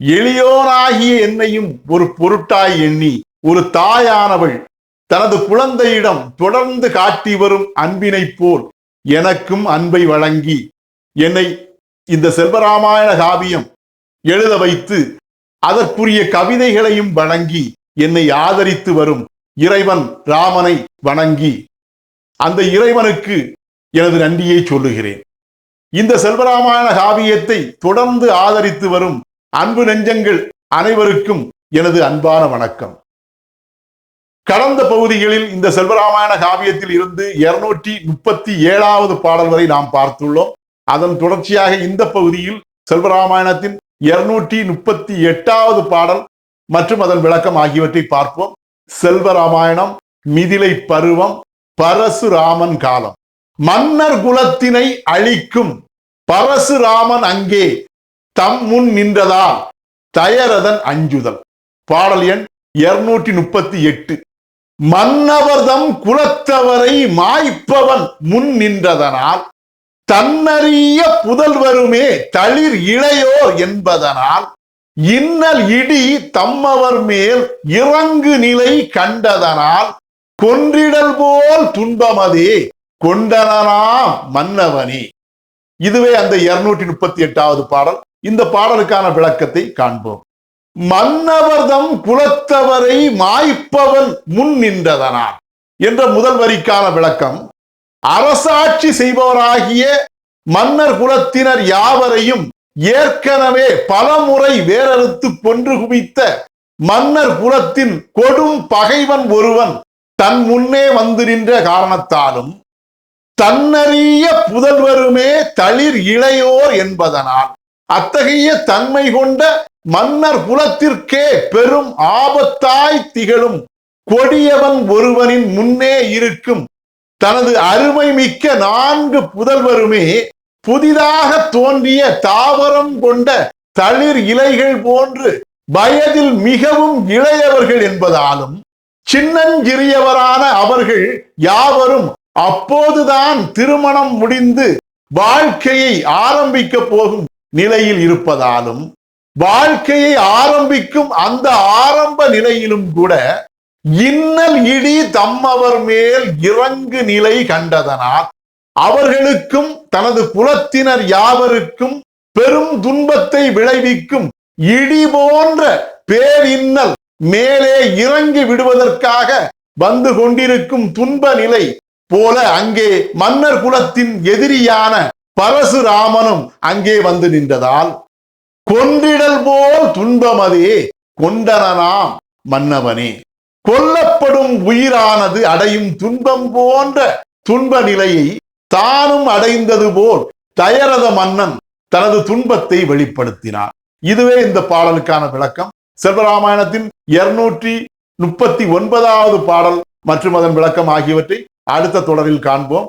எளியோராகிய என்னையும் ஒரு பொருட்டாய் எண்ணி ஒரு தாயானவள் தனது குழந்தையிடம் தொடர்ந்து காட்டி வரும் அன்பினைப் போல் எனக்கும் அன்பை வழங்கி என்னை இந்த செல்வராமாயண காவியம் எழுத வைத்து அதற்குரிய கவிதைகளையும் வழங்கி என்னை ஆதரித்து வரும் இறைவன் ராமனை வணங்கி அந்த இறைவனுக்கு எனது நன்றியை சொல்லுகிறேன். இந்த செல்வராமாயண காவியத்தை தொடர்ந்து ஆதரித்து வரும் அன்பு நெஞ்சங்கள் அனைவருக்கும் எனது அன்பான வணக்கம். கடந்த பகுதிகளில் இந்த செல்வராமாயண காவியத்தில் இருந்து இருநூற்றி முப்பத்தி ஏழாவது பாடல் வரை நாம் பார்த்துள்ளோம். அதன் தொடர்ச்சியாக இந்த பகுதியில் செல்வராமாயணத்தின் இருநூற்றி முப்பத்தி எட்டாவது பாடல் மற்றும் அதன் விளக்கம் ஆகியவற்றை பார்ப்போம். செல்வராமாயணம் மிதிலை பருவம் பரசுராமன் காலம். மன்னர் குலத்தினை அழிக்கும் பரசுராமன் அங்கே தம் முன் நின்றதால் தயரதன் அஞ்சுதல். பாடல் எண் இருநூற்றி முப்பத்தி எட்டு. மன்னவர்தம் குலத்தவரை மாய்ப்பவன் முன் நின்றதனால் தன்னறிய புதல்வருமே தளிர் இளையோர் என்பதனால் இன்னல் இடி தம்மவர் மேல் இறங்கு நிலை கண்டதனால் கொன்றிடல் போல் துன்பமதே கொண்டனாம் மன்னவனே. இதுவே அந்த இருநூற்றி முப்பத்தி எட்டாவது பாடல். இந்த பாடலுக்கான விளக்கத்தை காண்போம். மன்னவர்தம் குலத்தவரை மாய்ப்பவன் முன் நின்றதனால் என்ற முதல் வரிக்கான விளக்கம் அரசாட்சி செய்பவராகிய மன்னர் குலத்தினர் யாவரையும் ஏற்கனவே பலமுறை வேறறுத்து கொன்று குவித்த மன்னர் குலத்தின் கொடும் பகைவன் ஒருவன் தன் முன்னே வந்து நின்ற காரணத்தாலும் தன்னறிய புதல்வருமே தளிர் இளையோர் என்பதனால் அத்தகைய தன்மை கொண்ட மன்னர் குலத்திற்கே பெரும் ஆபத்தாய் திகழும் கொடியவன் ஒருவனின் முன்னே இருக்கும். தனது அருமை மிக்க நான்கு புதல்வருமே புதிதாக தோன்றிய தாவரம் கொண்ட தளிர் இலைகள் போன்று வயதில் மிகவும் இளையவர்கள் என்பதாலும் சின்னஞ்சிறியவரான அவர்கள் யாவரும் அப்போதுதான் திருமணம் முடிந்து வாழ்க்கையை ஆரம்பிக்க போகும் நிலையில் இருப்பதாலும் வாழ்க்கையை ஆரம்பிக்கும் அந்த ஆரம்ப நிலையிலும் கூட இன்னல் இடி தம்மவர் மேல் இறங்கு நிலை கண்டதனால் அவர்களுக்கும் தனது குலத்தினர் யாவருக்கும் பெரும் துன்பத்தை விளைவிக்கும் இடி போன்ற பேரின்னல் மேலே இறங்கி விடுவதற்காக வந்து கொண்டிருக்கும் துன்ப நிலை போல அங்கே மன்னர் குலத்தின் எதிரியான பரசுராமனும் அங்கே வந்து நின்றதால் கொன்றிடல் போல் துன்பமதே கொண்டனாம் மன்னவனே. கொல்லப்படும் உயிரானது அடையும் துன்பம் போன்ற துன்ப நிலையை தானும் அடைந்தது போல் தயரத மன்னன் தனது துன்பத்தை வெளிப்படுத்தினார். இதுவே இந்த பாடலுக்கான விளக்கம். செல்வராமாயணத்தின் இருநூற்றி முப்பத்தி ஒன்பதாவது பாடல் மற்றும் அதன் விளக்கம் ஆகியவற்றை அடுத்த தொடரில் காண்போம்.